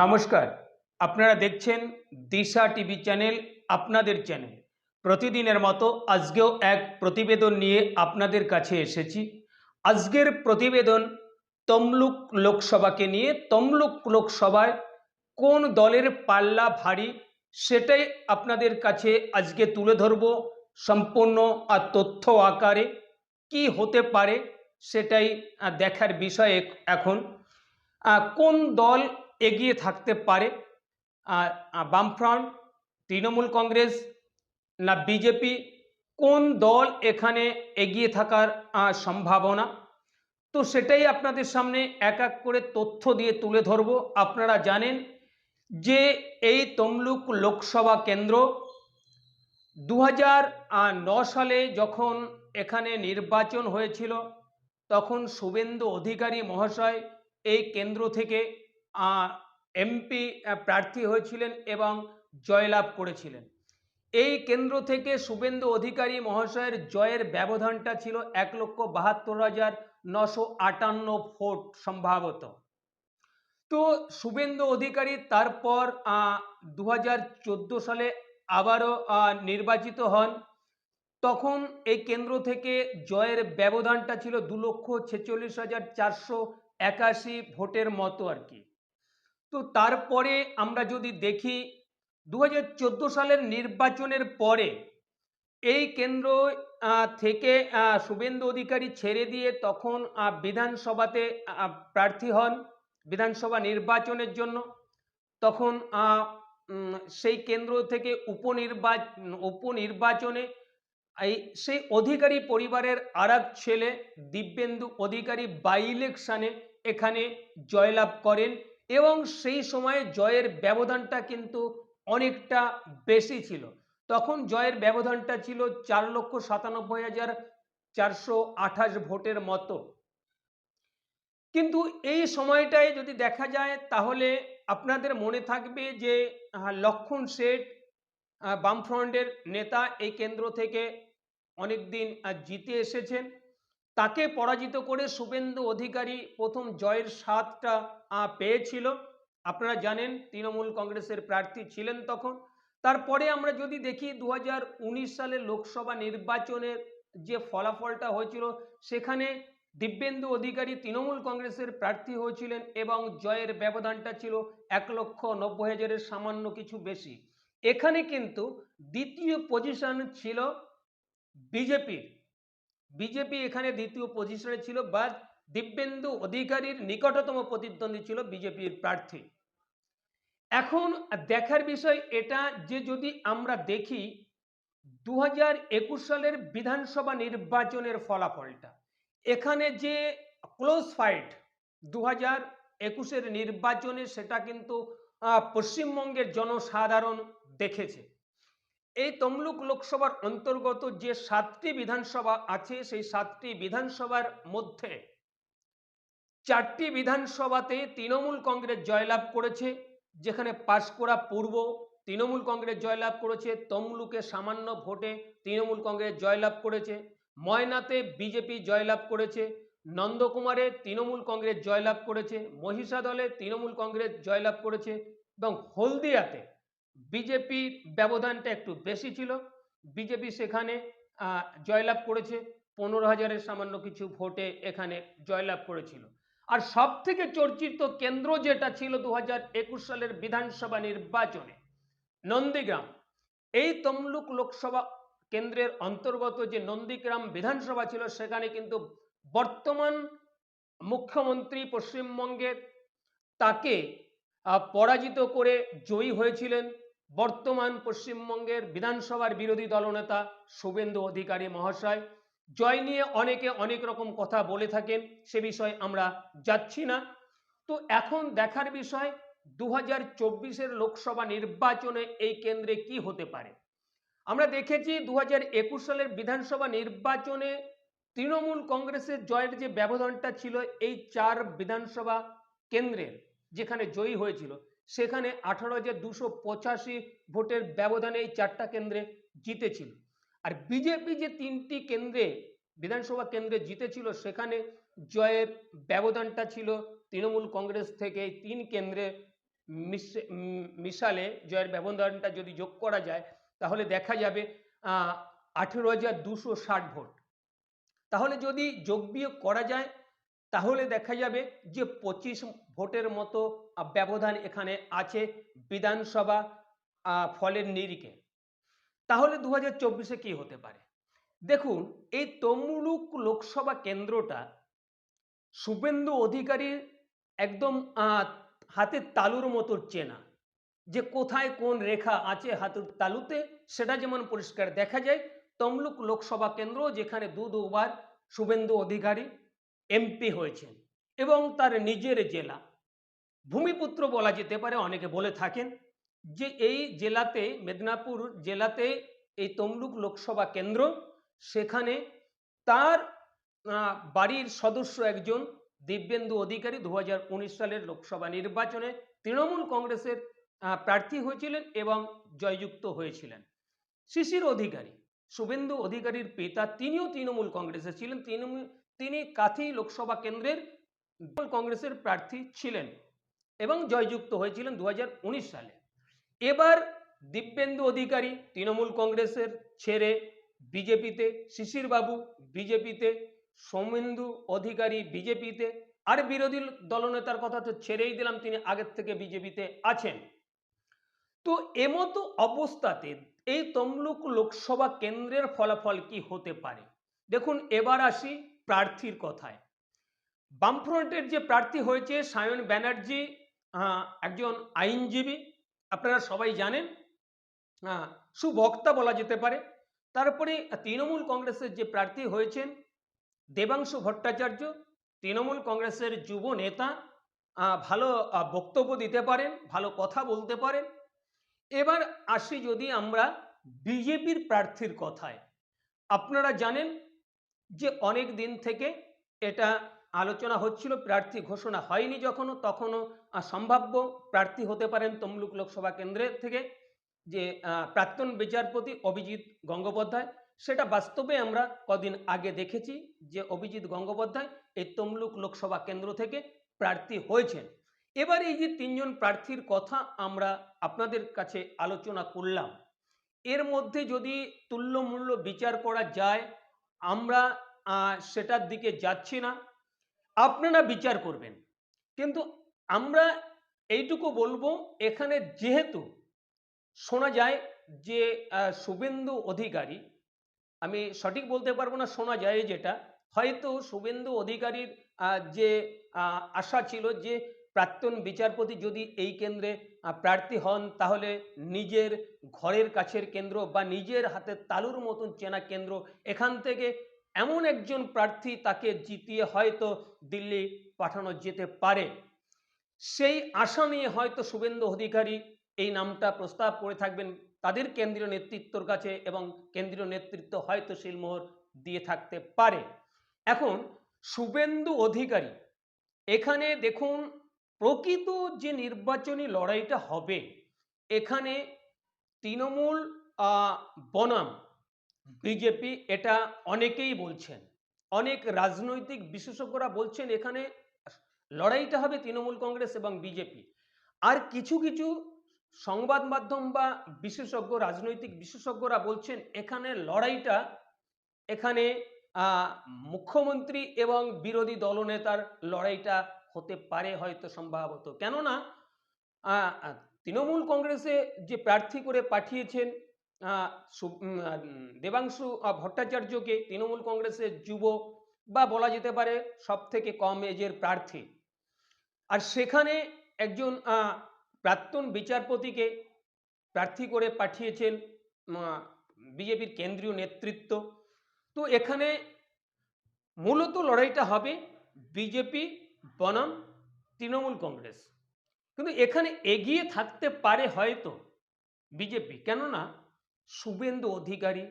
নমস্কার। আপনারা দেখছেন দিশা টিভি চ্যানেল, আপনাদের চ্যানেল। প্রতিদিনের মতো আজকেও এক প্রতিবেদন নিয়ে আপনাদের কাছে এসেছি। আজকের প্রতিবেদন তমলুক লোকসভাকে নিয়ে। তমলুক লোকসভায় কোন দলের পাল্লা ভারী সেটাই আপনাদের কাছে আজকে তুলে ধরব সম্পূর্ণ আর তথ্য আকারে। কি হতে পারে সেটাই দেখার বিষয় এখন। কোন দল এগিয়ে থাকতে পারে। বামফ্রন্ট, তৃণমূল কংগ্রেস না বিজেপি, কোন দল এখানে এগিয়ে থাকার সম্ভাবনা? তো সেটাই আপনাদের সামনে এক এক করে তথ্য দিয়ে তুলে ধরব। আপনারা জানেন যে এই তমলুক লোকসভা কেন্দ্র দু সালে যখন এখানে নির্বাচন হয়েছিল, তখন শুভেন্দু অধিকারী মহাশয় এই কেন্দ্র থেকে এমপি প্রার্থী হয়েছিলেন এবং জয়লাভ করেছিলেন। এই কেন্দ্র থেকে শুভেন্দু অধিকারী মহাশয়ের জয়ের ব্যবধানটা ছিল এক লক্ষ বাহাত্তর হাজার নশো আটান্ন ভোট সম্ভবত। তো শুভেন্দু অধিকারী তারপর দু হাজার চোদ্দ সালে আবারও নির্বাচিত হন। তখন এই কেন্দ্র থেকে জয়ের ব্যবধানটা ছিল দু লক্ষ ছেচল্লিশ হাজার চারশো একাশি ভোটের মতো আর কি। তো তারপরে আমরা যদি দেখি দু হাজার চোদ্দ সালের নির্বাচনের পরে এই কেন্দ্র থেকে শুভেন্দু অধিকারী ছেড়ে দিয়ে তখন বিধানসভাতে প্রার্থী হন বিধানসভা নির্বাচনের জন্য। তখন সেই কেন্দ্র থেকে উপনির্বাচন উপনির্বাচনে এই সেই অধিকারী পরিবারের আর ছেলে দিব্যেন্দু অধিকারী বাই ইলেকশানে এখানে জয়লাভ করেন। এবং সেই সময়ে জয়ের ব্যবধানটা কিন্তু অনেকটা বেশি ছিল। তখন জয়ের ব্যবধানটা ছিল চার লক্ষ সাতানব্বই হাজার চারশো আঠাশ ভোটের মতো। কিন্তু এই সময়টায় যদি দেখা যায়, তাহলে আপনাদের মনে থাকবে যে লক্ষণ শেঠ বামফ্রন্টের নেতা এই কেন্দ্র থেকে অনেক দিন জিতে এসেছেন। তাকে পরাজিত করে শুভেন্দু অধিকারী প্রথম জয়ের স্বাদটা পেয়েছিল। আপনারা জানেন, তৃণমূল কংগ্রেসের প্রার্থী ছিলেন তখন। তারপরে আমরা যদি দেখি দু সালের লোকসভা নির্বাচনের যে ফলাফলটা হয়েছিল, সেখানে দিব্যেন্দু অধিকারী তৃণমূল কংগ্রেসের প্রার্থী হয়েছিলেন এবং জয়ের ব্যবধানটা ছিল এক লক্ষ নব্বই হাজারের সামান্য কিছু বেশি। এখানে কিন্তু দ্বিতীয় পজিশন ছিল বিজেপির। বিজেপি এখানে দ্বিতীয় পজিশনে ছিল বা দিব্যেন্দু অধিকারীর নিকটতম প্রতিদ্বন্দ্বী ছিল বিজেপির প্রার্থী। এখন দেখার বিষয় এটা যে যদি আমরা দেখি দু সালের বিধানসভা নির্বাচনের ফলাফলটা, এখানে যে ক্লোজ ফাইট দু হাজার একুশের নির্বাচনে সেটা কিন্তু পশ্চিমবঙ্গের জনসাধারণ দেখেছে। এই তমলুক লোকসভার অন্তর্গত যে সাতটি বিধানসভা আছে, সেই সাতটি বিধানসভার মধ্যে চারটি বিধানসভাতে তৃণমূল কংগ্রেস জয়লাভ করেছে, যেখানে পাঁশকুড়া পূর্ব তৃণমূল কংগ্রেস জয়লাভ করেছে, তমলুকে সামান্য ভোটে তৃণমূল কংগ্রেস জয়লাভ করেছে, ময়নাতে বিজেপি জয়লাভ করেছে, নন্দকুমারে তৃণমূল কংগ্রেস জয়লাভ করেছে, মহিষাদলে তৃণমূল কংগ্রেস জয়লাভ করেছে এবং হলদিয়াতে বিজেপির ব্যবধানটা একটু বেশি ছিল। বিজেপি সেখানে জয়লাভ করেছে। পনেরো হাজারের সামান্য কিছু ভোটে এখানে জয়লাভ করেছিল। আর সব থেকে চর্চিত কেন্দ্র যেটা ছিল দু একুশ সালের বিধানসভা নির্বাচনে, নন্দীগ্রাম। এই তমলুক লোকসভা কেন্দ্রের অন্তর্গত যে নন্দীগ্রাম বিধানসভা ছিল, সেখানে কিন্তু বর্তমান মুখ্যমন্ত্রী পশ্চিমবঙ্গের তাকে পরাজিত করে জয়ী হয়েছিলেন। বর্তমান পশ্চিমবঙ্গের বিধানসভার বিরোধী দলনেতা শুভেন্দু অধিকারী মহাশয়, জয় নিয়ে অনেকে অনেক রকম কথা বলে থাকেন, সে বিষয়ে আমরা যাচ্ছি না। তো এখন দেখার বিষয় দু হাজার লোকসভা নির্বাচনে এই কেন্দ্রে কি হতে পারে? আমরা দেখেছি দু হাজার একুশ সালের বিধানসভা নির্বাচনে তৃণমূল কংগ্রেসের জয়ের যে ব্যবধানটা ছিল, এই চার বিধানসভা কেন্দ্রের, যেখানে জয়ী হয়েছিল সেখানে আঠারো হাজার দুশো পঁচাশি ভোটের ব্যবধানে এই চারটা কেন্দ্রে জিতেছিল। আর বিজেপি যে তিনটি কেন্দ্রে, বিধানসভা কেন্দ্রে জিতেছিল, সেখানে জয়ের ব্যবধানটা ছিল তৃণমূল কংগ্রেস থেকে তিন কেন্দ্রে মিশ- মিশালে জয়ের ব্যবধানটা যদি যোগ করা যায়, তাহলে দেখা যাবে আঠেরো হাজার দুশো ষাট ভোট। তাহলে যদি যোগ বিয়োগ করা যায়, তাহলে দেখা যাবে যে পঁচিশ ভোটের মতো ব্যবধান এখানে আছে বিধানসভা ফলের নিরিখে। তাহলে দু হাজার চব্বিশে কী হতে পারে? দেখুন, এই তমলুক লোকসভা কেন্দ্রটা শুভেন্দু অধিকারীর একদম হাতের তালুর মতো চেনা। যে কোথায় কোন রেখা আছে হাতের তালুতে, সেটা যেমন পরিষ্কার দেখা যায়, তমলুক লোকসভা কেন্দ্র যেখানে দু দুবার শুভেন্দু অধিকারী এমপি হয়েছেন এবং তার নিজের জেলা। ভূমিপুত্র বলা যেতে পারে, অনেকে বলে থাকেন যে এই জেলাতে, মেদিনীপুর জেলাতে এই তমলুক লোকসভা কেন্দ্র, সেখানে তার বাড়ির সদস্য একজন দিব্যেন্দু অধিকারী দু হাজার উনিশ সালের লোকসভা নির্বাচনে তৃণমূল কংগ্রেসের প্রার্থী হয়েছিলেন এবং জয়যুক্ত হয়েছিলেন। শিশির অধিকারী, শুভেন্দু অধিকারীর পিতা তিনিও তৃণমূল কংগ্রেসে ছিলেন তৃণমূল তিনি কাথি লোকসভা কেন্দ্রের কংগ্রেসের প্রার্থী ছিলেন। এবং জয়যুক্ত হয়েছিলেন দু হাজার উনিশ সালে। এবার দিব্যেন্দু অধিকারী তৃণমূল কংগ্রেসের ছেড়ে বিজেপিতে শিশির বাবু বিজেপিতে, সৌমেন্দু অধিকারী বিজেপিতে, আর বিরোধী দলনেতার কথা তো ছেড়েই দিলাম, তিনি আগের থেকে বিজেপিতে আছেন। তো এমতো অবস্থাতে এই তমলুক লোকসভা কেন্দ্রের ফলাফল কি হতে পারে? দেখুন, এবার আসি প্রার্থীর কথায়। বামফ্রন্টের যে প্রার্থী হয়েছে সায়ন ব্যানার্জি একজন আইনজীবী আপনারা সবাই জানেন আহ, সুবক্তা বলা যেতে পারে। তারপরে তৃণমূল কংগ্রেসের যে প্রার্থী হয়েছেন দেবাংশু ভট্টাচার্য তৃণমূল কংগ্রেসের যুব নেতা ভালো বক্তব্য দিতে পারেন ভালো কথা বলতে পারেন। এবার আসি যদি আমরা বিজেপির প্রার্থীর কথায়। আপনারা জানেন যে অনেক দিন থেকে এটা আলোচনা হচ্ছিল, প্রার্থী ঘোষণা হয়নি যখনও, তখনও সম্ভাব্য প্রার্থী হতে পারেন তমলুক লোকসভা কেন্দ্রের থেকে যে প্রাক্তন বিচারপতি অভিজিৎ গঙ্গোপাধ্যায়। সেটা বাস্তবে আমরা কদিন আগে দেখেছি যে, অভিজিৎ গঙ্গোপাধ্যায় এই তমলুক লোকসভা কেন্দ্র থেকে প্রার্থী হয়েছেন। এবার এই যে, তিনজন প্রার্থীর কথা আমরা আপনাদের কাছে আলোচনা করলাম, এর মধ্যে যদি তুল্যমূল্য বিচার করা যায়, আমরা সেটার দিকে যাচ্ছি না। আপনারা বিচার করবেন। কিন্তু আমরা এইটুকু বলব, এখানে যেহেতু শোনা যায় যে শুভেন্দু অধিকারী, আমি সঠিক বলতে পারব না, শোনা যায় যেটা, হয়তো শুভেন্দু অধিকারীর যে আশা ছিল যে, প্রাক্তন বিচারপতি যদি এই কেন্দ্রে প্রার্থী হন, তাহলে নিজের ঘরের কাছের কেন্দ্র বা নিজের হাতের তালুর মতন চেনা কেন্দ্র, এখান থেকে এমন একজন প্রার্থী তাকে জিতিয়ে হয়তো দিল্লি পাঠানো যেতে পারে। সেই আশা নিয়ে হয়তো শুভেন্দু অধিকারী এই নামটা প্রস্তাব করে থাকবেন। তাদের কেন্দ্রীয় নেতৃত্বর কাছে এবং কেন্দ্রীয় নেতৃত্ব হয়তো শিলমোহর দিয়ে থাকতে পারে। এখন শুভেন্দু অধিকারী, এখানে দেখুন প্রকৃত যে নির্বাচনী লড়াইটা হবে, এখানে তৃণমূল বনাম বিজেপি এটা অনেকেই বলছেন, অনেক রাজনৈতিক বিশেষজ্ঞরা বলছেন এখানে লড়াইটা হবে তৃণমূল কংগ্রেস এবং বিজেপি। আর কিছু কিছু সংবাদ মাধ্যম বা বিশেষজ্ঞ, রাজনৈতিক বিশেষজ্ঞরা বলছেন এখানে লড়াইটা এখানে মুখ্যমন্ত্রী এবং বিরোধী দলনেতার লড়াইটা হতে পারে হয়তো সম্ভবত। কেননা তৃণমূল কংগ্রেসে যে প্রার্থী করে পাঠিয়েছেন দেবাংশু ভট্টাচার্যকে তৃণমূল কংগ্রেসের যুব বা বলা যেতে পারে সব থেকে কম এজের প্রার্থী। আর সেখানে একজন প্রাক্তন বিচারপতিকে প্রার্থী করে পাঠিয়েছেন বিজেপির কেন্দ্রীয় নেতৃত্ব। তো এখানে মূলত লড়াইটা হবে বিজেপি, বনাম, তৃণমূল কংগ্রেস। কিন্তু এখানে এগিয়ে থাকতে পারে হয়তো বিজেপি। কেননা শুভেন্দু অধিকারী,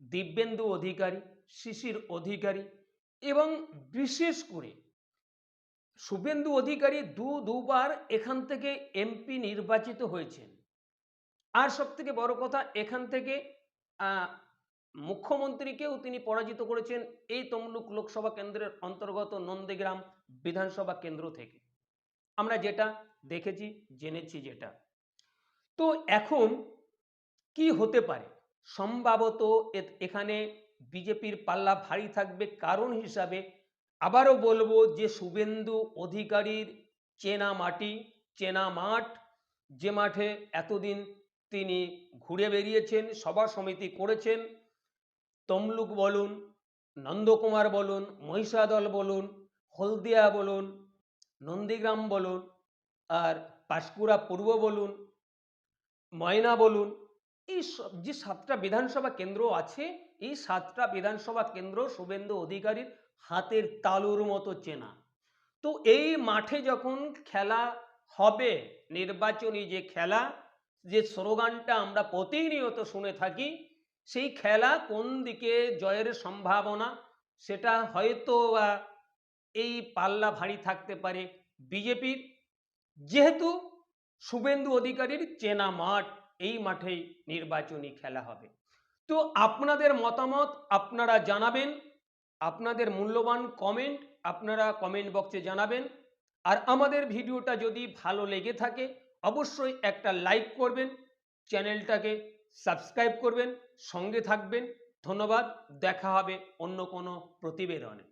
দিব্যেন্দু অধিকারী, শিশির অধিকারী এবং বিশেষ করে শুভেন্দু অধিকারী দু, দুবার এখান থেকে এমপি নির্বাচিত হয়েছেন। আর সব থেকে বড় কথা, এখান থেকে মুখ্যমন্ত্রীকেও তিনি পরাজিত করেছেন এই তমলুক লোকসভা কেন্দ্রের অন্তর্গত নন্দীগ্রাম বিধানসভা কেন্দ্র থেকে। আমরা যেটা দেখেছি, জেনেছি যেটা। তো এখন কি হতে পারে? সম্ভবত এখানে বিজেপির পাল্লা ভারী থাকবে কারণ হিসাবে আবারও বলব যে শুভেন্দু অধিকারীর চেনা মাটি, চেনা মাঠ, যে মাঠে এতদিন তিনি ঘুরে বেরিয়েছেন সভা সমিতি করেছেন, তমলুক বলুন, নন্দকুমার বলুন, মহিষাদল বলুন, হলদিয়া বলুন, নন্দীগ্রাম বলুন, আর পাঁশকুড়া পূর্ব বলুন, ময়না বলুন এই যে সাতটা বিধানসভা কেন্দ্র আছে, এই সাতটা বিধানসভা কেন্দ্র শুভেন্দু অধিকারীর হাতের তালুর মতো চেনা। তো এই মাঠে যখন খেলা হবে, নির্বাচনী যে খেলা, যে স্লোগানটা আমরা প্রতিনিয়ত শুনে থাকি, সেই খেলা কোন দিকে জয়ের সম্ভাবনা, সেটা হয়তো এই পাল্লা ভারী থাকতে পারে বিজেপির। যেহেতু শুভেন্দু অধিকারীর চেনা মাঠ এই মাঠেই নির্বাচনী খেলা হবে। তো আপনাদের মতামত আপনারা জানাবেন, আপনাদের মূল্যবান কমেন্ট আপনারা কমেন্ট বক্সে জানাবেন। আর আমাদের ভিডিওটা যদি ভালো লেগে থাকে, অবশ্যই একটা লাইক করবেন, চ্যানেলটাকে সাবস্ক্রাইব করবেন, সঙ্গে থাকবেন। ধন্যবাদ, দেখা হবে অন্য কোনো প্রতিবেদনে।